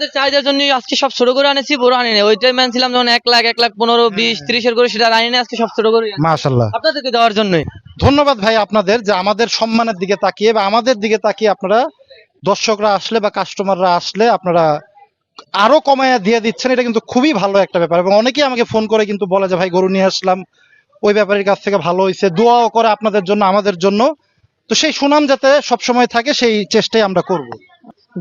আমাদের চাহিদার জন্য আজকে সব ছোট করে আনেছি বড় আনি না ওইটাই ছিলাম যখন এক লাখ এক লাখ পনেরো বিশ ত্রিশের করে সেটা আনি না আজকে সব ছোট করে। মাশাল্লাহ আপনাদেরকে দেওয়ার জন্যই। ধন্যবাদ ভাই আপনাদের যে আমাদের সম্মানের দিকে তাকিয়ে বা আমাদের দিকে তাকিয়ে আপনারা দর্শকরা আসলে বা কাস্টমাররা আসলে আপনারা আরও কমায়া দিয়ে দিচ্ছেন এটা কিন্তু খুবই ভালো একটা ব্যাপার। এবং অনেকেই আমাকে ফোন করে কিন্তু বলে যে ভাই গরু নিয়ে আসলাম ওই ব্যাপারের কাছ থেকে ভালো হয়েছে দোয়াও করে আপনাদের জন্য আমাদের জন্য। তো সেই সুনাম যাতে সবসময় থাকে সেই চেষ্টাই আমরা করব।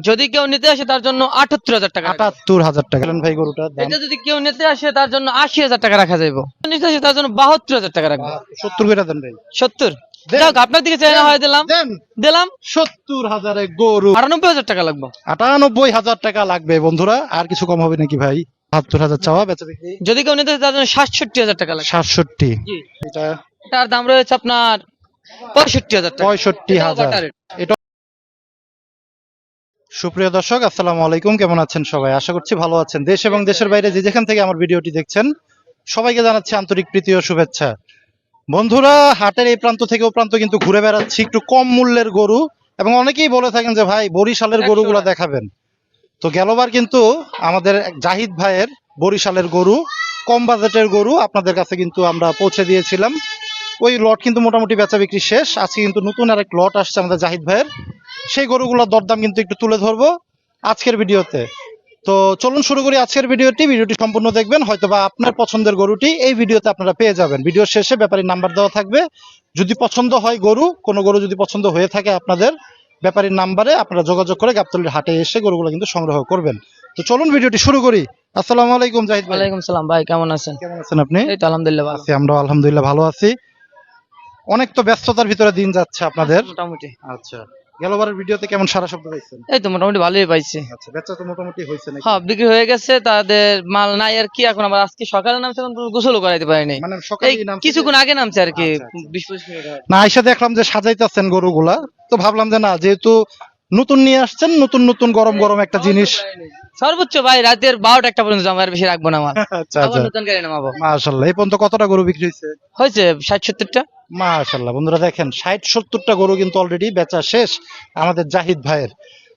যদি কেউ নিতে আসে তার জন্য আটাত্তর হাজার টাকা আটাত্তর হাজার টাকা। ভাই গরুটার দাম? এটা যদি কেউ নিতে আসে তার জন্য আশি হাজার টাকা রাখা যাইব। নিতে আসে তার জন্য বাহাত্তর হাজার টাকা রাখব। সত্তর করে দেন ভাই। সত্তর? দেন। আপনার দিকে চাই হয় দিলাম। দিলাম। সত্তর হাজারে গরু। আটানব্বই হাজার টাকা লাগবে। আটানব্বই হাজার টাকা লাগবে বন্ধুরা। আর কিছু কম হবে নাকি ভাই? বাহাত্তর হাজার চাওয়া বেচা বিক্রি? যদি কেউ নিতে আসে তার জন্য সাতষট্টি হাজার টাকা লাগবে। সাতষট্টি। জি। এটা এটার দাম রয়েছে আপনার পঁয়ষট্টি হাজার পঁয়ষট্টি হাজার। এটা সুপ্রিয় দর্শক আসসালামু আলাইকুম। কেমন আছেন সবাই? আশা করছি ভালো আছেন। দেশ এবং দেশের বাইরে যে যেখান থেকে আমার ভিডিওটি দেখছেন সবাইকে জানাচ্ছি আন্তরিক প্রীতি ও শুভেচ্ছা। বন্ধুরা হাটের এই প্রান্ত থেকে ও প্রান্ত কিন্তু ঘুরে বেড়াচ্ছি একটু কম মূল্যের গরু এবং অনেকেই বলে থাকেন যে ভাই বরিশালের গরুগুলো দেখাবেন। তো গেলবার কিন্তু আমাদের জাহিদ ভাইয়ের বরিশালের গরু কম বাজেটের গরু আপনাদের কাছে কিন্তু আমরা পৌঁছে দিয়েছিলাম। ওই লট কিন্তু মোটামুটি বেচা বিক্রি শেষ। আজকে কিন্তু নতুন আরেক লট আসছে আমাদের জাহিদ ভাইয়ের। সেই গরুগুলোর দরদাম কিন্তু একটু তুলে ধরবো আজকের ভিডিওতে। তো চলুন শুরু করি আজকের ভিডিওটি। ভিডিওটি সম্পূর্ণ দেখবেন হয়তো বা আপনার পছন্দের গরুটি এই ভিডিওতে আপনারা পেয়ে যাবেন। ভিডিওর শেষে ব্যাপারীর নাম্বার দেওয়া থাকবে। যদি পছন্দ হয় গরু কোনো গরু যদি পছন্দ হয়ে থাকে আপনাদের ব্যাপারীর নাম্বারে আপনারা যোগাযোগ করে গাবতলির হাটে এসে গরুগুলো কিন্তু সংগ্রহ করবেন। তো চলুন ভিডিওটি শুরু করি। আসসালামু আলাইকুম জাহিদ ভাই। ওয়ালাইকুম সালাম ভাই কেমন আছেন? কেমন আছেন আপনি? এই তো আলহামদুলিল্লাহ ভালো। আছি আমরা আলহামদুলিল্লাহ ভালো আছি। অনেক তো ব্যস্ততার ভিতরে দিন যাচ্ছে আপনাদের। মোটামুটি। আচ্ছা গেলবারের ভিডিওতে কেমন সারা শব্দ পাইছেন? এই তো মোটামুটি ভালোই পাইছি। আচ্ছা বেচা তো মোটামুটি হয়েছে নাকি? হ্যাঁ বিক্রি হয়ে গেছে তাদের মাল নাই আর কি এখন আবার আজকে সকালে নামছে এখন গোসলও করাইতে পারিনি। মানে সকালে নাম কিছুক্ষণ আগে নামছে আর কি আচ্ছা, আচ্ছা। বিশ পঁচিশ মিনিট না আইসা দেখলাম যে সাজাইতেছেন গরুগুলা। তো ভাবলাম যে না যেহেতু নতুন নিয়ে আসছেন নতুন নতুন গরম গরম একটা জিনিস। সর্বোচ্চ ভাই রাতের বারোটা একটা পর্যন্ত জমা আর বেশি রাখব না মাল আচ্ছা আবার আচ্ছা নতুন গাড়ি নামাবো। মাশাল্লাহ এই পর্যন্ত কতটা গরু বিক্রি হয়েছে? হয়েছে ষাট সত্তরটা। মাশাল্লাহ বন্ধুরা দেখেন ষাট সত্তরটা গরু কিন্তু অলরেডি বেচা শেষ আমাদের জাহিদ ভাইয়ের।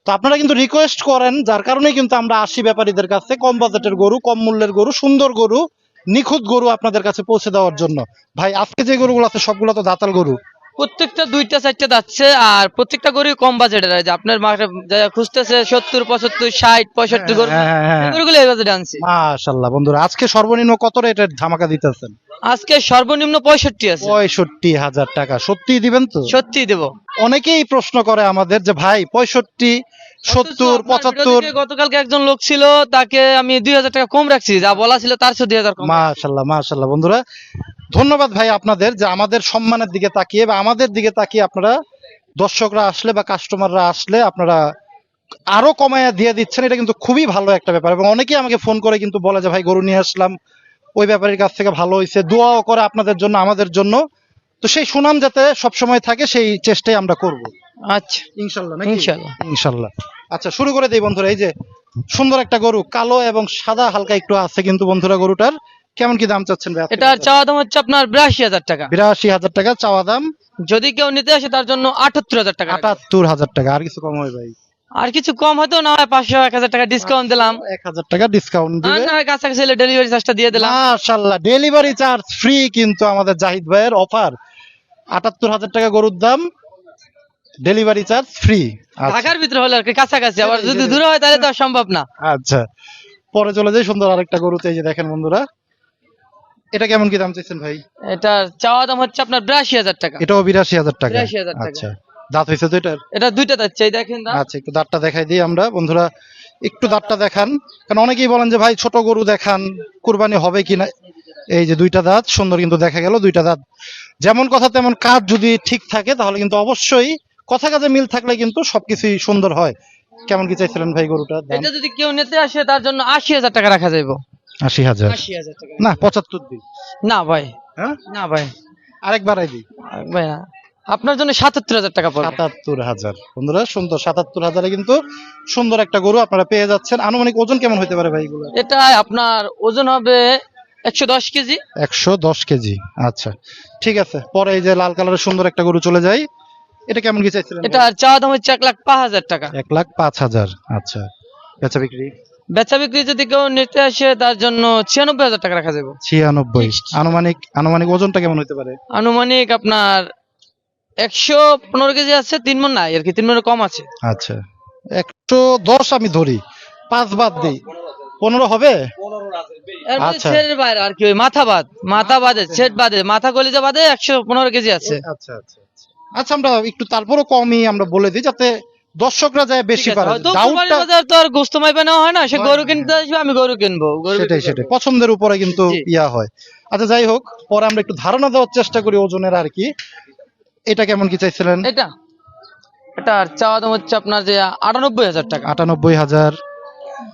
তো আপনারা কিন্তু রিকোয়েস্ট করেন যার কারণেই কিন্তু আমরা আসি ব্যাপারীদের কাছে কম বাজেটের গরু কম মূল্যের গরু সুন্দর গরু নিখুঁত গরু আপনাদের কাছে পৌঁছে দেওয়ার জন্য। ভাই আজকে যে গরুগুলো আছে সবগুলো তো দাতাল গরু। প্রত্যেকটা দুইটা চারটা যাচ্ছে আর প্রত্যেকটা গরু কম বাজেটের আছে আপনার মাঠে যারা খুঁজতেছে সত্তর পঁচাত্তর ষাট পঁয়ষট্টি গরু গুলো এভাবে হ্যাঁ। এই গরুগুলো এই বাজেটে আনছি। মাশাল্লাহ বন্ধুরা আজকে সর্বনিম্ন কত রেটের ধামাকা দিতেছেন? আজকে সর্বনিম্ন পঁয়ষট্টি আছে। পঁয়ষট্টি হাজার টাকা। সত্যি দিবেন তো? সত্যি দেবো। অনেকেই প্রশ্ন করে আমাদের যে ভাই পঁয়ষট্টি সত্তর পঁচাত্তর? গতকালকে একজন লোক ছিল তাকে আমি দুই হাজার টাকা কম রাখছি যা বলা ছিল তার দুই হাজার মাশাল্লাহ মাশাল্লাহ বন্ধুরা। ধন্যবাদ ভাই আপনাদের যে আমাদের সম্মানের দিকে তাকিয়ে বা আমাদের দিকে তাকিয়ে আপনারা দর্শকরা আসলে বা কাস্টমাররা আসলে আপনারা আরও কমায়া দিয়ে দিচ্ছেন। এটা কিন্তু খুবই ভালো একটা ব্যাপার। এবং অনেকেই আমাকে ফোন করে কিন্তু বলে যে ভাই গরু নিয়ে আসলাম ওই ব্যাপারীর কাছ থেকে ভালো হয়েছে দোয়াও করে আপনাদের জন্য আমাদের জন্য। তো সেই সুনাম যাতে সবসময় থাকে সেই চেষ্টাই আমরা করব। আচ্ছা। ইনশাল্লাহ ইনশাল্লাহ। ইনশাল্লাহ। আচ্ছা শুরু করে দেই বন্ধুরা এই যে সুন্দর একটা গরু কালো এবং সাদা হালকা একটু আছে কিন্তু বন্ধুরা গরুটার কেমন কি দাম চাচ্ছেন ভাই? এটার চাওয়া দাম হচ্ছে আপনার বিরাশি হাজার টাকা। বিরাশি হাজার টাকা চাওয়া দাম। যদি কেউ নিতে আসে তার জন্য আটাত্তর হাজার টাকা। আটাত্তর হাজার টাকা আর কিছু কম হয় ভাই? আর কিছু কম হয়তো না হয় পাঁচশো এক হাজার টাকা ডিসকাউন্ট দিলাম। এক হাজার টাকা ডিসকাউন্ট দিবে না হয় কাছাকাছি ডেলিভারি চার্জটা দিয়ে দিলাম। মাশাল্লাহ ডেলিভারি চার্জ ফ্রি কিন্তু আমাদের জাহিদ ভাইয়ের অফার আটাত্তর হাজার টাকা গরুর দাম ডেলিভারি চার্জ ফ্রি ঢাকার ভিতরে হলে আর কি কাছাকাছি আবার যদি দূরে হয় তাহলে তো সম্ভব না। আচ্ছা পরে চলে যাই সুন্দর আরেকটা গরুতে এই যে দেখেন বন্ধুরা। এটা কেমন কি দাম চাইছেন ভাই? এটা চাওয়া দাম হচ্ছে আপনার বিরাশি হাজার টাকা। এটাও বিরাশি হাজার টাকা। 82,000 টাকা। আচ্ছা। দাঁত হয়েছে তো এটার এটা দুইটা যাচ্ছে এই দেখেন দাম। আচ্ছা একটু দাঁতটা দেখাই দিই আমরা। বন্ধুরা একটু দাঁতটা দেখান। কারণ অনেকেই বলেন যে ভাই ছোট গরু দেখান কুরবানি হবে কিনা? এই যে দুইটা দাঁত সুন্দর কিন্তু দেখা গেল দুইটা দাঁত। যেমন কথা তেমন কাজ যদি ঠিক থাকে তাহলে কিন্তু অবশ্যই কথা কাজে মিল থাকলে কিন্তু সবকিছুই সুন্দর হয়। কেমন কি চাইছিলেন ভাই গরুটা? এটা যদি কেউ নিতে আসে তার জন্য আশি হাজার টাকা রাখা যাইব। আশি হাজার? না পঁচাত্তর দিই না ভাই। হ্যাঁ? না ভাই। আরেক বাড়াই দিই। ভাই না আপনার জন্য সাতাত্তর হাজার টাকা পড়বে। সাতাত্তর হাজার। বন্ধুরা সুন্দর সাতাত্তর হাজারে কিন্তু সুন্দর একটা গরু আপনারা পেয়ে যাচ্ছেন। আনুমানিক ওজন কেমন হতে পারে ভাই এগুলো? এটা আপনার ওজন হবে একশো দশ কেজি। একশো দশ কেজি। আচ্ছা ঠিক আছে। পরে এই যে লাল কালারের সুন্দর একটা গরু চলে যাই। এটা কেমন কি চাইছিলেন? এটা চাওয়া দাম হচ্ছে এক লাখ পাঁচ হাজার টাকা। এক লাখ পাঁচ হাজার। আচ্ছা বেচা বিক্রি? বেচা বিক্রি যদি কেউ নিতে আসে তার জন্য ছিয়ানব্বই হাজার টাকা রাখা যাবে। ছিয়ানব্বই। আনুমানিক আনুমানিক ওজনটা কেমন হতে পারে? আনুমানিক আপনার একশো পনেরো কেজি আছে তিন মন নাই আর কি তিন মনে কম আছে। আচ্ছা। একশো দশ আমি ধরি পাঁচ বাদ দিই। পনেরো হবে? আচ্ছা। আর কি মাথা বাদ মাথা বাদে ছেট বাদে মাথা কলিজা বাদে একশো পনেরো কেজি আছে। আচ্ছা আচ্ছা আচ্ছা। আচ্ছা আমরা একটু তারপরও কমই আমরা বলে দিই যাতে দর্শকরা যায় বেশি পারে। ডাউটটা বাজার তো আর গোস্ত মাইপা নেওয়া হয় না সে গরু কিনতে আসবে আমি গরু কিনবো সেটাই সেটাই। পছন্দের উপরে কিন্তু ইয়া হয়। আচ্ছা যাই হোক পরে আমরা একটু ধারণা দেওয়ার চেষ্টা করি ওজনের আর কি। এটা কেমন কি চাইছিলেন? এটা? এটা চাওয়া দাম হচ্ছে আপনার যে আটানব্বই হাজার টাকা। আটানব্বই হাজার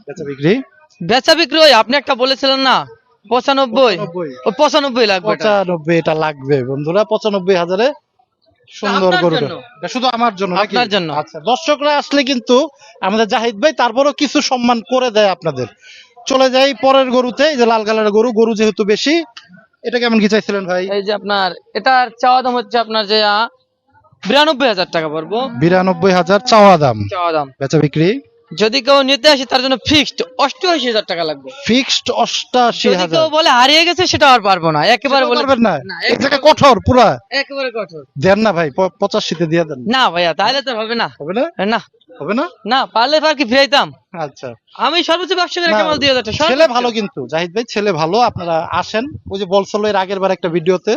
বেচা বিক্রি? বেচা বিক্রি ওই আপনি একটা বলেছিলেন না পঁচানব্বই। ও পঁচানব্বই লাগবে। পঁচানব্বই এটা লাগবে বন্ধুরা পঁচানব্বই হাজারে সুন্দর গরুটা। এটা শুধু আমার জন্য? আপনার জন্য। আচ্ছা দর্শকরা আসলে কিন্তু আমাদের জাহিদ ভাই তারপরও কিছু সম্মান করে দেয় আপনাদের। চলে যাই পরের গরুতে এই যে লাল কালারের গরু গরু যেহেতু বেশি এটা কেমন কি চাইছিলেন ভাই? এই যে আপনার এটার চাওয়া দাম হচ্ছে আপনার যে বিরানব্বই হাজার টাকা পড়ব। বিরানব্বই হাজার চাওয়া দাম। চাওয়া দাম। বেচা বিক্রি? যদি কেউ নিতে আসে তার জন্য ফিক্সড অষ্টআশি হাজার টাকা লাগবে। ফিক্সড অষ্টাশি যদি হাজার। কেউ বলে হারিয়ে গেছে সেটা আর পারব না। একেবারে বলে পারবেন না। এক জায়গায় কঠোর পুরা। একেবারে কঠোর। দেন না ভাই পঁচাশিতে দিয়ে দেন। না ভাইয়া তাহলে তো হবে না। হবে না? না। হবে না? না পারলে আর কি ফিরাইতাম আচ্ছা। আমি সর্বোচ্চ ব্যবসা করে কেমন দিয়ে যাচ্ছে ছেলে ভালো কিন্তু। জাহিদ ভাই ছেলে ভালো। আপনারা আসেন। ওই যে বলছিল এর আগের বার একটা ভিডিওতে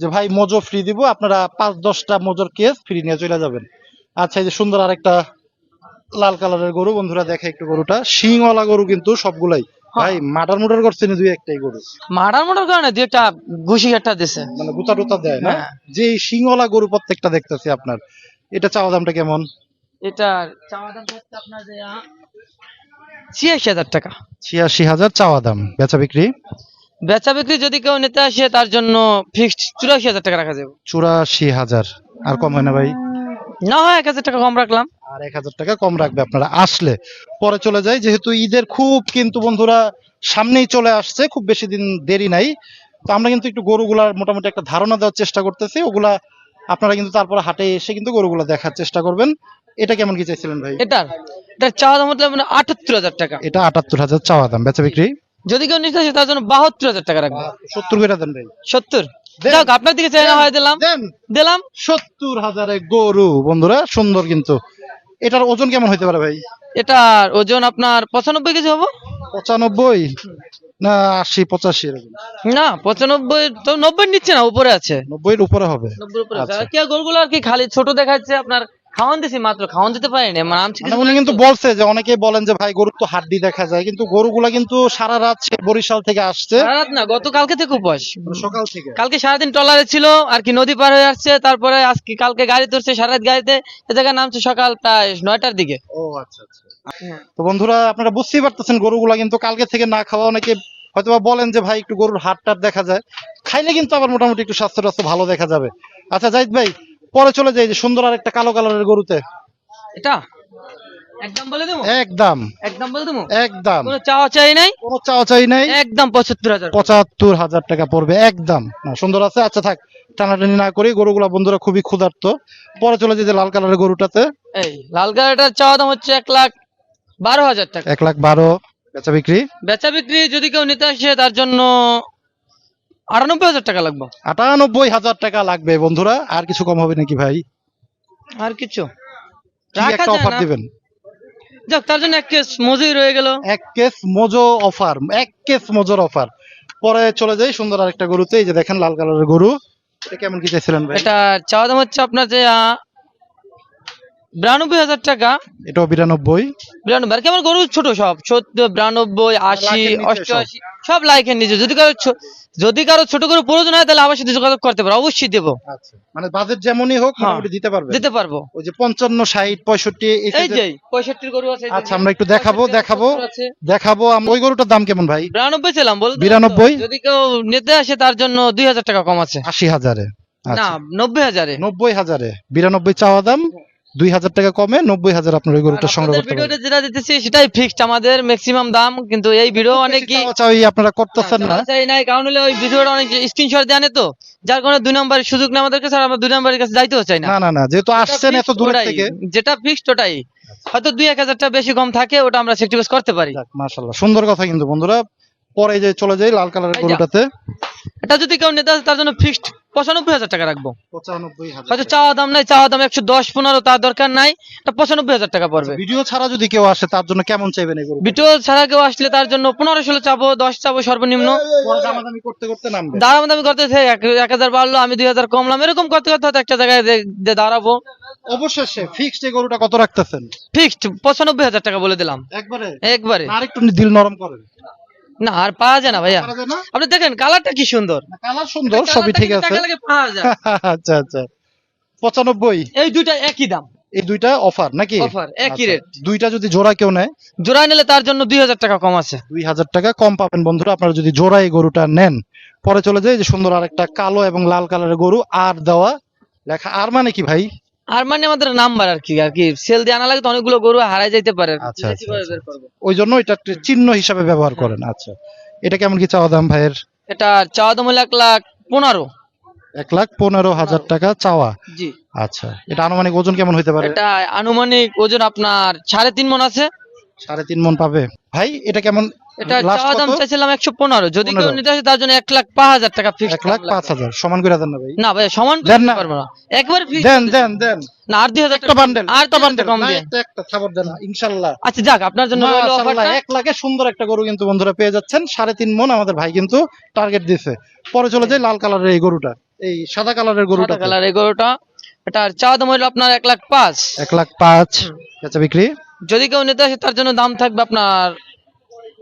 যে ভাই মোজো ফ্রি দিব। আপনারা পাঁচ দশটা মোজোর কেস ফ্রি নিয়ে চলে যাবেন। আচ্ছা এই যে সুন্দর আরেকটা লাল কালারের গরু বন্ধুরা দেখে একটু গরুটা। শিংওয়ালা গরু কিন্তু সবগুলাই। ভাই মাটার মুটার করছে না দুই একটাই গরু? মোটার কারণে দুই একটা ঘুষি একটা দিছে। মানে গুতা টুতা দেয় না? হ্যাঁ। যে শিংওয়ালা গরু প্রত্যেকটা দেখতেছি আপনার এটা চাওয়া দামটা কেমন? এটার চাওয়া দাম হচ্ছে আপনার যে ছিয়াশি হাজার টাকা। ছিয়াশি হাজার চাওয়া দাম বেচা বিক্রি? বেচা বিক্রি যদি কেউ নিতে আসে তার জন্য ফিক্সড চুরাশি হাজার টাকা রাখা যাবে। চুরাশি হাজার। আর কম হয় না ভাই? না হয় এক হাজার টাকা কম রাখলাম। আর এক হাজার টাকা কম রাখবে আপনারা। আসলে পরে চলে যায় যেহেতু ঈদের খুব কিন্তু বন্ধুরা সামনেই চলে আসছে খুব বেশি দিন দেরি নাই। তো আমরা কিন্তু একটু গরুগুলার মোটামুটি একটা ধারণা দেওয়ার চেষ্টা করতেছি। ওগুলা আপনারা কিন্তু তারপরে হাটে এসে কিন্তু গরুগুলা দেখার চেষ্টা করবেন। এটা কেমন কি চাইছিলেন ভাই? এটার? এটার চাওয়া দাম হচ্ছে আপনার আটাত্তর হাজার টাকা। এটা আটাত্তর হাজার চাওয়া দাম বেচা বিক্রি? যদি কেউ নিতে আসে তার জন্য বাহাত্তর হাজার টাকা রাখবে। সত্তর করে দেন ভাই। সত্তর? যাক আপনার দিকে চাই না হয় দিলাম। দিলাম। সত্তর হাজারে গরু বন্ধুরা সুন্দর কিন্তু এটার ওজন কেমন হইতে পারে ভাই? এটার ওজন আপনার পঁচানব্বই কেজি হব। পঁচানব্বই? না আশি পঁচাশি এরকম। না পঁচানব্বই তো নব্বই নিচ্ছে না উপরে আছে। নব্বইয়ের উপরে হবে। নব্বই উপরে আছে। আচ্ছা। আর কি গরুগুলো আর কি খালি ছোট দেখাচ্ছে আপনার খাওয়ান দিছি মাত্র খাওয়ান দিতে মানে আনছি মানে উনি কিন্তু বলছে যে অনেকেই বলেন যে ভাই গরুর তো হাড্ডি দেখা যায়। কিন্তু গরুগুলা কিন্তু সারা রাত সে বরিশাল থেকে আসছে। সারা রাত না গতকালকে থেকে উপবাস সকাল থেকে। কালকে সারাদিন ট্রলারে ছিল আর কি নদী পার হয়ে আসছে। তারপরে আজকে কালকে গাড়ি ধরছে সারা রাত গাড়িতে। এ জায়গায় নামছে সকাল প্রায় নয়টার দিকে। ও আচ্ছা আচ্ছা। তো বন্ধুরা আপনারা বুঝতেই পারতেছেন গরুগুলা কিন্তু কালকে থেকে না খাওয়া। অনেকে হয়তোবা বলেন যে ভাই একটু গরুর হাট টাট দেখা যায়। খাইলে কিন্তু আবার মোটামুটি একটু স্বাস্থ্য টাস্থ্য ভালো দেখা যাবে। আচ্ছা জাহিদ ভাই পরে চলে যাই যে সুন্দর আর একটা কালো কালারের গরুতে। এটা? একদম বলে দেবো? একদম। একদম বলে দেবো? একদম। কোনো চাওয়া চাই নাই? কোনো চাওয়া চাই নাই? একদম পঁচাত্তর হাজার। পঁচাত্তর হাজার টাকা পড়বে একদম। না সুন্দর আছে? আচ্ছা থাক টানাটানি না করি গরুগুলা বন্ধুরা খুবই ক্ষুধার্ত। পরে চলে যাই যে লাল কালারের গরুটাতে। এই লাল চাওয়া দাম হচ্ছে এক লাখ বারো হাজার টাকা। এক লাখ বারো বেচা বিক্রি। বেচা বিক্রি যদি কেউ নিতে আসে তার জন্য আটানব্বই হাজার টাকা লাগবে। আটানব্বই হাজার টাকা লাগবে বন্ধুরা। আর কিছু কম হবে নাকি ভাই? আর কিছু? একটা অফার দিবেন? যাক তার জন্য এক কেস রয়ে গেল। এক কেস মোজো অফার এক কেস মোজোর অফার পরে চলে যাই সুন্দর আরেকটা গরুতে। এই যে দেখেন লাল কালারের গরু। কেমন কি চাইছিলেন ভাই? এটা চাওয়া দাম হচ্ছে আপনার যে বিরানব্বই হাজার টাকা। এটাও বিরানব্বই। বিরানব্বই আর কি আমার গরু ছোট সব। সত্তর বিরানব্বই আশি অষ্টআশি। সব লাইকের নিচে। যদি কারও যদি কারও ছোট করে প্রয়োজন হয় তাহলে আমার সাথে যোগাযোগ করতে পারো। অবশ্যই দেবো। আচ্ছা। মানে বাজেট যেমনই হোক হ্যাঁ। মোটামুটি দিতে পারবে। দিতে পারব। ওই যে পঞ্চান্ন ষাট পঁয়ষট্টি এই এই size এর- যে পঁয়ষট্টির গরু আছে আচ্ছা আমরা একটু দেখাবো দেখাবো। দেখাবো আম- ওই গরুটার দাম কেমন ভাই? বিরানব্বই ছিলাম বলতে পারো তো? 92? যদি কেউ নিতে আসে তার জন্য দুই হাজার টাকা কম আছে। আশি হাজারে। না আচ্ছা। নব্বই হাজারে। নব্বই হাজারে। বিরানব্বই চাওয়া দাম। দুই হাজার টাকা কমে নব্বই হাজার আপনার ওই গরুটা সংগ্রহ করতে ভিডিওতে যেটা দিতেছি সেটাই ফিক্সড আমাদের ম্যাক্সিমাম দাম কিন্তু এই ভিডিও অনেক কি আপনারা করতেছেন না। চাই নাই কারণ হলে ওই ভিডিওটা অনেক স্ক্রিনশট দেয় না তো। যার কারণে দুই নম্বরের সুযোগ নেই আমাদের কাছে আমরা দুই নম্বরের কাছে যাইতেও চাই না। না না না যেহেতু আসছেন এত দূর থেকে। যেটা ফিক্সড ওটাই। হয়তো দুই এক হাজার টাকা বেশি কম থাকে ওটা আমরা করতে পারি। যাক মাশাল্লাহ সুন্দর কথা কিন্তু বন্ধুরা। পরে যে চলে যাই লাল কালারের এই গরুটাতে। এটা যদি কেউ নিতে তার জন্য ফিক্সড পঁচানব্বই হাজার টাকা রাখব। হয়তো চাওয়া দাম নাই চাওয়া দাম একশো দশ পনেরো তার দরকার নাই পঁচানব্বই হাজার টাকা পড়বে। ভিডিও ছাড়া যদি কেউ আসে তার জন্য কেমন চাইবেন বিটো ছাড়া কেউ আসলে তার জন্য পনেরো ষোলো চাবো দশ চাবো সর্বনিম্ন। দামাদামি করতে করতে করতে এক হাজার বাড়লো আমি দুই হাজার কমলাম এরকম করতে করতে হয়তো একটা জায়গায় দাঁড়াবো। অবশেষে ফিক্সড এই গরুটা কত রাখতেছেন? ফিক্সড পঁচানব্বই হাজার টাকা বলে দিলাম। একবারে? একবারে। আর একটু দিল নরম করেন। না আর পাওয়া যায় না ভাইয়া। আপনি দেখেন কালারটা কি সুন্দর। কালার সুন্দর সবই ঠিক আছে। আচ্ছা আচ্ছা। পঁচানব্বই। এই দুইটা একই দাম। এই দুইটা অফার নাকি? অফার একই আচ্ছা, রেট দুইটা যদি জোড়া কেউ নেয়? জোড়া নিলে তার জন্য দুই হাজার টাকা কম আছে। দুই হাজার টাকা কম পাবেন বন্ধুরা। আপনারা যদি জোড়া এই গরুটা নেন পরে চলে যায় যে সুন্দর আরেকটা কালো এবং লাল কালারের গরু আর দেওয়া লেখা আর মানে কি ভাই? আর মানে আমাদের নাম্বার আর কি আর কি। সেল দিয়ে আনা লাগে তো অনেকগুলো গরু হারাই যাইতে পারে। আচ্ছা, আচ্ছা, আচ্ছা। ওই জন্য এটা চিহ্ন হিসাবে ব্যবহার করেন আচ্ছা। এটা কেমন কি চাওয়া দাম ভাইয়ের? এটা চাওয়া দাম হলো এক লাখ পনেরো। এক লাখ পনেরো হাজার টাকা চাওয়া। জি। আচ্ছা এটা আনুমানিক ওজন কেমন হইতে পারে? এটা আনুমানিক ওজন আপনার সাড়ে তিন মন আছে। সাড়ে তিন মন পাবে। ভাই এটা কেমন এটা চাওয়া দাম চাইছিলাম একশো পনেরো। যদি কেউ নিতে আসে তার জন্য এক লাখ পাঁচ হাজার টাকা ফিক্স এক লাখ পাঁচ হাজার। সমান করে দেন না ভাই। না ভাই সমান দেন না। পারব না। একবার ফিক্স দেন দেন দেন। না আর দুই হাজার একটা বান্ডেল আর একটা বান্ডেল কম দিয়ে। একটা একটা দেন ইনশাল্লাহ। আচ্ছা যাক আপনার জন্য রইল অফারটা এক লাখে সুন্দর একটা গরু কিন্তু বন্ধুরা পেয়ে যাচ্ছেন। সাড়ে তিন মন আমাদের ভাই কিন্তু টার্গেট দিছে। পরে চলে যায় লাল কালারের এই গরুটা। এই সাদা কালারের গরুটা সাদা কালার গরুটা। এটার চাওয়া দাম হইল আপনার এক লাখ পাঁচ। এক লাখ পাঁচ। বেচা বিক্রি? যদি কেউ নিতে আসে তার জন্য দাম থাকবে আপনার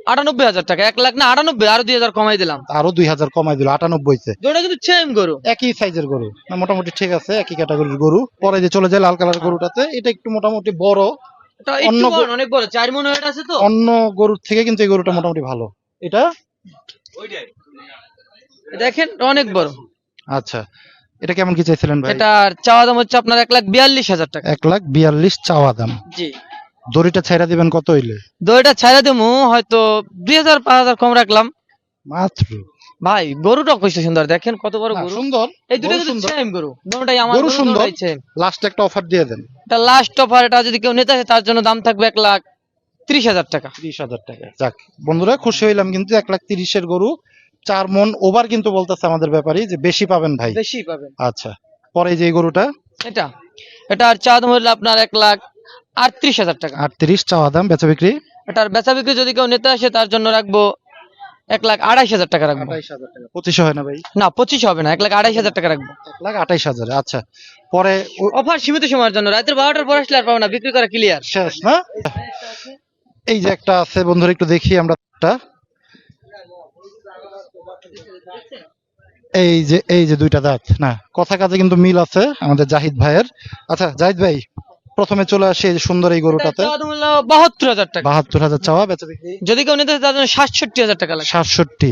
আটানব্বই হাজার টাকা এক লাখ না আটানব্বই আরও দুই হাজার কমাই দিলাম। আরও দুই হাজার কমাই দিল আটানব্বইতে যেটা কিন্তু সেম গরু। একই সাইজের গরু না মোটামুটি ঠিক আছে একই ক্যাটাগরির গরু। পরে যে চলে যায় লাল কালার গরুটাতে এটা একটু মোটামুটি বড়। অন্য একটু গরু- বড়, অনেক বড় চার মন ওয়েট আছে তো? অন্য গরুর থেকে কিন্তু এই গরুটা মোটামুটি ভালো। এটা? দেখেন অনেক বড়। আচ্ছা এটা কেমন কি চাইছিলেন ভাই? এটার চাওয়া দাম হচ্ছে আপনার এক লাখ বিয়াল্লিশ হাজার টাকা। এক লাখ বিয়াল্লিশ চাওয়া দাম। জি। দড়িটা ছাইরা দিবেন কত হইলে? দড়িটা ছাইরা দেবো হয়তো দুই হাজার পাঁচ হাজার কম রাখলাম। মাত্র? ভাই গরুটা কইছে সুন্দর দেখেন কত বড় গরু। সুন্দর এই দুটো কিন্তু সুন্দর। সেম গরু দুটোটাই আমার গরু সুন্দর। লাস্ট একটা অফার দিয়ে দেন। এটা লাস্ট অফার এটা যদি কেউ নিতে আসে তার জন্য দাম থাকবে এক লাখ ত্রিশ হাজার টাকা। ত্রিশ হাজার টাকা। যাক বন্ধুরা খুশি হইলাম কিন্তু এক লাখ তিরিশের গরু। চার মন ওভার কিন্তু বলতেছে আমাদের ব্যাপারী যে বেশি পাবেন ভাই। বেশি পাবেন। আচ্ছা পরে যে গরুটা? এটা এটা আর চাঁদ হলো আপনার এক লাখ আটত্রিশ হাজার টাকা। আটত্রিশ চাওয়া দাম বেচা বিক্রি? এটার বেচা বিক্রি যদি কেউ নিতে আসে তার জন্য রাখব এক লাখ আড়াইশ হাজার টাকা রাখব। পঁচিশে হয় না ভাই? না পঁচিশ হবে না এক লাখ আড়াইশ হাজার টাকা রাখব। এক লাখ আঠাইশ হাজার আচ্ছা। পরে অফার সীমিত সময়ের জন্য রাতের বারোটার পর আসলে আর পাবো না বিক্রি করা ক্লিয়ার শেষ না? এই যে একটা আছে বন্ধুরা একটু দেখি আমরা একটা। এই যে এই যে দুইটা দাঁত না কথা কাজে কিন্তু মিল আছে আমাদের জাহিদ ভাইয়ের। আচ্ছা জাহিদ ভাই প্রথমে চলে আসি এই সুন্দর এই গরুটাতে। বাহাত্তর হাজার টাকা। বাহাত্তর হাজার চাওয়া বেচা বিক্রি? যদি কেউ নিতে তার জন্য সাতষট্টি হাজার টাকা লাগবে। সাতষট্টি?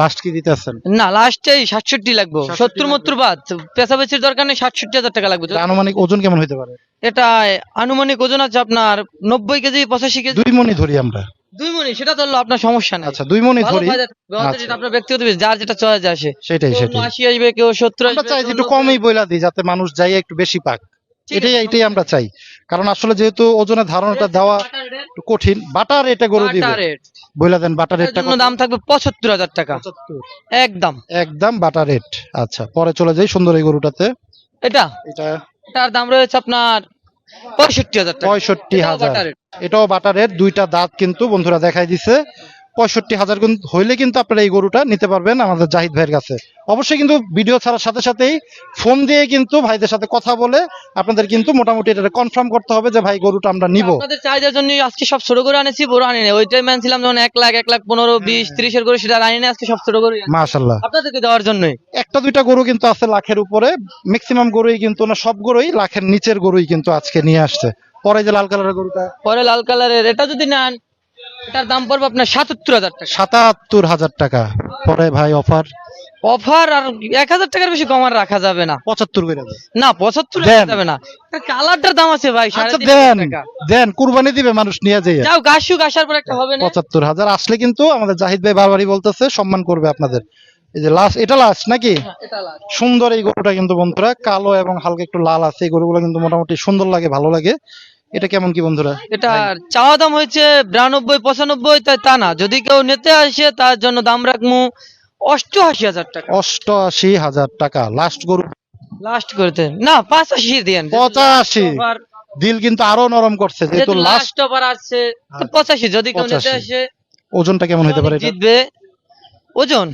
লাস্ট কি দিতে আছেন না লাস্টেই সাতষট্টি লাগবে। সত্তর। মত্তর বাদ। পেশা বেচির দরকার নেই সাতষট্টি হাজার টাকা লাগবে। আনুমানিক ওজন কেমন হতে পারে? এটা আনুমানিক ওজন আছে আপনার নব্বই কেজি পঁচাশি কেজি। দুই মনি ধরি আমরা। দুই মনি সেটা ধরলো আপনার সমস্যা নেই। আচ্ছা দুই মনি ধরি। আচ্ছা। আপনার ব্যক্তিগত যার যেটা চলে যায় আসে। সেটাই সেটাই। আশি আসবে কেউ সত্তর আসবে একটু কমই বইলা দিই যাতে মানুষ যাই একটু বেশি পাক। এটাই এটাই আমরা চাই। কারণ আসলে যেহেতু ওজনের ধারণাটা দেওয়া একটু কঠিন বাটার এটা গরু দিবে। বইলা দেন বাটার রেটটা জন্য দাম থাকবে পঁচাত্তর হাজার টাকা। একদম। একদম বাটার রেট আচ্ছা পরে চলে যাই সুন্দর এই গরুটাতে। এটা? এটা এটার দাম রয়েছে আপনার পঁয়ষট্টি হাজার টাকা। পঁয়ষট্টি হাজার। এটাও বাটার রেট দুইটা দাঁত কিন্তু বন্ধুরা দেখাই দিছে। পঁয়ষট্টি হাজার গুণ হইলে কিন্তু আপনারা এই গরুটা নিতে পারবেন আমাদের জাহিদ ভাইয়ের কাছে। অবশ্যই কিন্তু ভিডিও ছাড়ার সাথে সাথেই ফোন দিয়ে কিন্তু ভাইদের সাথে কথা বলে আপনাদের কিন্তু মোটামুটি এটা কনফার্ম করতে হবে যে ভাই গরুটা আমরা নিব। আপনাদের চাহিদার জন্য আজকে সব ছোট করে আনেছি বড় আনি না ওই টাইম আনছিলাম যখন এক লাখ এক লাখ পনেরো বিশ ত্রিশের করে সেটা আনি না আজকে সব ছোট করে মাশাল্লাহ আপনাদেরকে দেওয়ার জন্যই। একটা দুইটা গরু কিন্তু আছে লাখের উপরে। ম্যাক্সিমাম গরুই কিন্তু না সব গরুই লাখের নিচের গরুই কিন্তু আজকে নিয়ে আসছে। পরে যে লাল কালারের গরুটা পরে লাল কালারের এটা যদি নেন এটার দাম পড়বে আপনার সাতাত্তর হাজার টাকা। সাতাত্তর হাজার টাকা। পরে ভাই অফার? অফার আর এক হাজার টাকার বেশি কম আর রাখা যাবে না। পঁচাত্তর করে না পঁচাত্তর যাবে না। কালারটার দাম আছে ভাই আচ্ছা দেন। দেন কুরবানি দিবে মানুষ নিয়ে যাই যাও গাছুক আসার পর একটা হবে না? পঁচাত্তর হাজার। আসলে কিন্তু আমাদের জাহিদ ভাই বারবারই বলতেছে সম্মান করবে আপনাদের। এই যে লাস্ট এটা লাস্ট নাকি? হ্যাঁ। সুন্দর এই গরুটা কিন্তু বন্ধুরা কালো এবং হালকা একটু লাল আছে। এই গরুগুলো কিন্তু মোটামুটি সুন্দর লাগে ভালো লাগে। এটা কেমন কি বন্ধুরা? এটা চাওয়া দাম হয়েছে বিরানব্বই পঁচানব্বই তাই তা না। যদি কেউ নিতে আসে তার জন্য দাম রাখব অষ্টআশি হাজার টাকা। অষ্টআশি হাজার টাকা। লাস্ট গরু। লাস্ট করতে না পাঁচাশি দিয়েন পঁচাশি। দিল কিন্তু আরও নরম করছে যেহেতু লাস্ট ওভার আসছে পঁচাশি। যদি কেউ নিতে আসে ওজনটা কেমন হতে পারে জিতবে ওজন?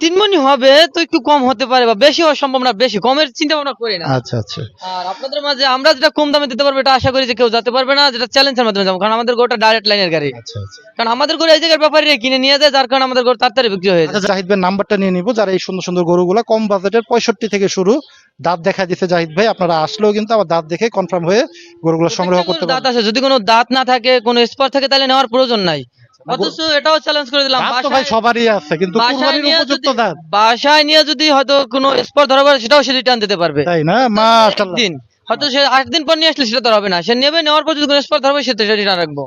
তিন মনি হবে তো একটু কম হতে পারে বা বেশি হওয়া সম্ভব না বেশি কমের চিন্তা ভাবনা করি না। আচ্ছা আচ্ছা। আর আপনাদের মাঝে আমরা যেটা কম দামে দিতে পারব এটা আশা করি যে কেউ যেতে পারবে না যেটা চ্যালেঞ্জের মাধ্যমে যাব কারণ আমাদের গোটা ডাইরেক্ট লাইনের গাড়ি। আচ্ছা আচ্ছা। কারণ আমাদের গরু এই জায়গার ব্যাপারে কিনে নিয়ে যায় যার কারণে আমাদের গরু তাড়াতাড়ি বিক্রি হয়ে যায়। আচ্ছা জাহিদ ভাই নাম্বারটা নিয়ে নিব যারা এই সুন্দর সুন্দর গরুগুলা কম বাজেটের পঁয়ষট্টি থেকে শুরু দাঁত দেখা দিচ্ছে জাহিদ ভাই আপনারা আসলেও কিন্তু আবার দাঁত দেখে কনফার্ম হয়ে গরুগুলো সংগ্রহ করতে গরুর দাঁত আছে যদি কোনো দাঁত না থাকে কোনো স্পট থাকে তাহলে নেওয়ার প্রয়োজন নাই। অথচ এটাও চ্যালেঞ্জ করে দিলাম ভাই সবারই আছে কিন্তু কুরবানির উপযুক্ত দাঁত বাসায় নিয়ে যদি হয়তো কোনো স্পট ধরা পড়ে সেটাও সে রিটার্ন দিতে পারবে। তাই না? মাশাআল্লাহ। দিন হয়তো সে আট দিন পর নিয়ে আসলে সেটা তো হবে না। সে নেবে নেওয়ার পর যদি কোনো স্পট ধরবে সেটা রিটার্ন রাখব।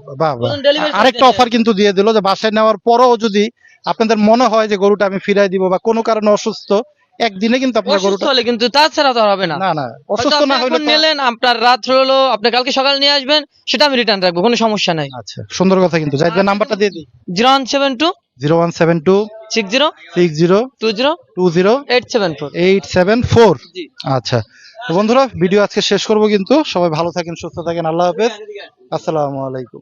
আরেকটা অফার কিন্তু দিয়ে দিল যে বাসায় নেওয়ার পরেও যদি আপনাদের মনে হয় যে গরুটা আমি ফিরাই দিব বা কোনো কারণে অসুস্থ একদিনে কিন্তু আপনার গরুটা হলে কিন্তু তাছাড়া তো আর হবে না। না না অসুস্থ না হলে নিলেন আপনার রাত হলো আপনি কালকে সকাল নিয়ে আসবেন সেটা আমি রিটার্ন রাখব কোনো সমস্যা নাই। আচ্ছা সুন্দর কথা কিন্তু। ভাই নাম্বারটা দিয়ে দিই। Zero one seven two zero one seven two six zero six zero two zero two zero eight seven four. Eight seven four. জি। আচ্ছা বন্ধুরা ভিডিও আজকে শেষ করব কিন্তু। সবাই ভালো থাকেন সুস্থ থাকেন আল্লাহ হাফেজ। আসসালামু আলাইকুম।